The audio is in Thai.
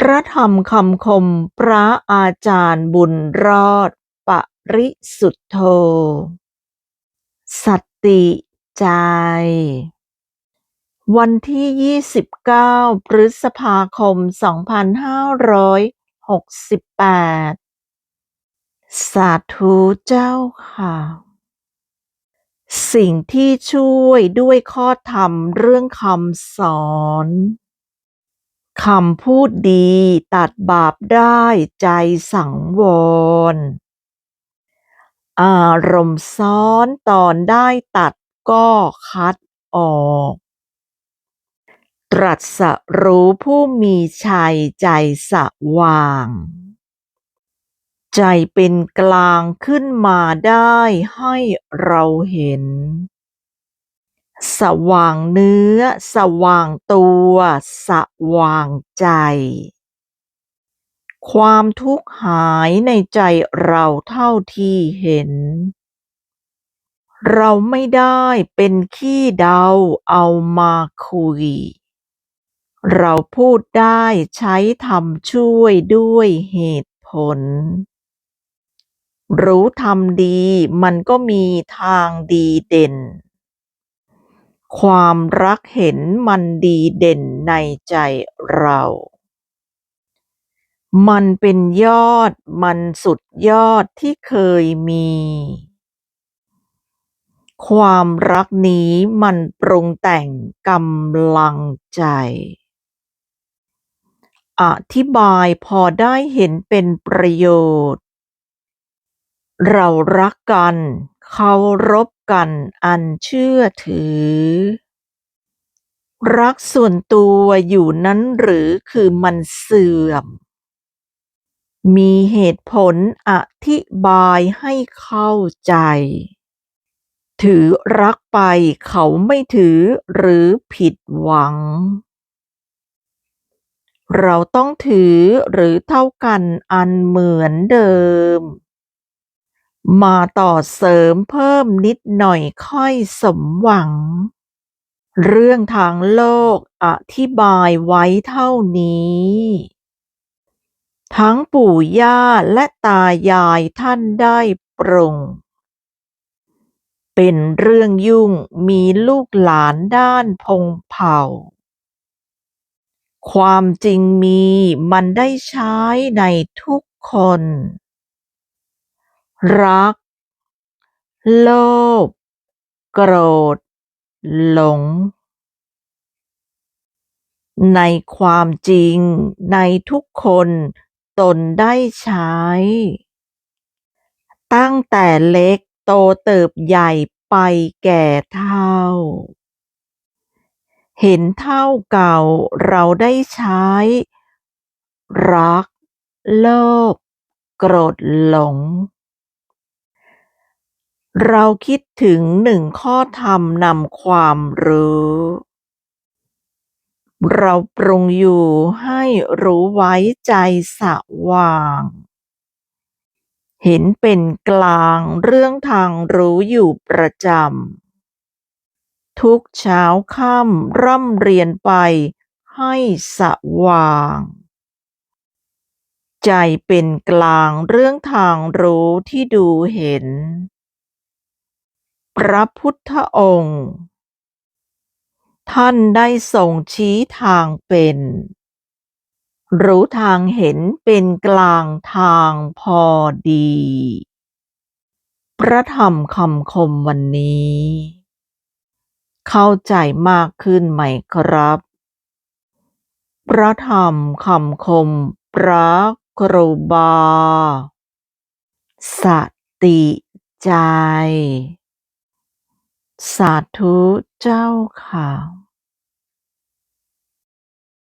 พระธรรมคำคมพระอาจารย์บุญรอด ปริสุทธโธ สัตติใจ วันที่ 29 พฤษภาคม 2568 สาธุเจ้าค่ะ สิ่งที่ช่วยด้วยข้อธรรมเรื่องคำสอน คำพูดดีตัดบาปได้ใจสังวร อารมณ์ซ้อนตอนได้ตัดก็คัดออก ตรัสรู้ผู้มีชัยใจสว่าง ใจเป็นกลางขึ้นมาได้ให้เราเห็น สว่างเนื้อ สว่างตัว สว่างใจ ความทุกข์หายในใจเราเท่าที่เห็น เราไม่ได้เป็นขี้เดาเอามาคุย เราพูดได้ใช้ธรรมช่วยด้วยเหตุผล รู้ธรรมดีมันก็มีทางดีเด่น ความรักเห็นมันดีเด่นในใจเรา มันเป็นยอดมันสุดยอดที่เคยมี ความรักนี้มันปรุงแต่งกำลังใจ อธิบายพอได้เห็นเป็นประโยชน์ เรารักกัน เคารพกันอันเชื่อถือ รักส่วนตัวอยู่นั้นหรือคือมันเสื่อม มีเหตุผลอธิบายให้เข้าใจ ถือรักไปเขาไม่ถือหรือผิดหวังเราต้องถือหรือเท่ากันอันเหมือนเดิม มาต่อเสริมเพิ่มนิดหน่อยค่อยสมหวัง เรื่องทางโลกอธิบายไว้เท่านี้ ทั้งปู่ย่าและตายายท่านได้ปรงเป็นเรื่องยุ่งมีลูกหลานด้านพงเผ่า ความจริงมีมันได้ใช้ในทุกคน รัก โลภโกรธ หลง ในความจริงในทุกคนตนได้ใช้ ตั้งแต่เล็กโตเติบใหญ่ไปแก่เฒ่า เห็นเท่าเก่าเราได้ใช้ รัก โลภโกรธหลง เราคิดถึงหนึ่งข้อธรรมนำความรู้ เราปรุงอยู่ให้รู้ไว้ใจสว่าง เห็นเป็นกลางเรื่องทางรู้อยู่ประจำ ทุกเช้าค่ำร่ำเรียนไปให้สว่างใจเป็นกลางเรื่องทางรู้ที่ดูเห็น พระพุทธองค์ ท่านได้ทรงชี้ทางเป็น รู้ทางเห็นเป็นกลางทางพอดี พระธรรมคำคมวันนี้ เข้าใจมากขึ้นไหมครับ พระธรรมคำคมพระครูบาสติใจ สาธุเจ้าค่ะ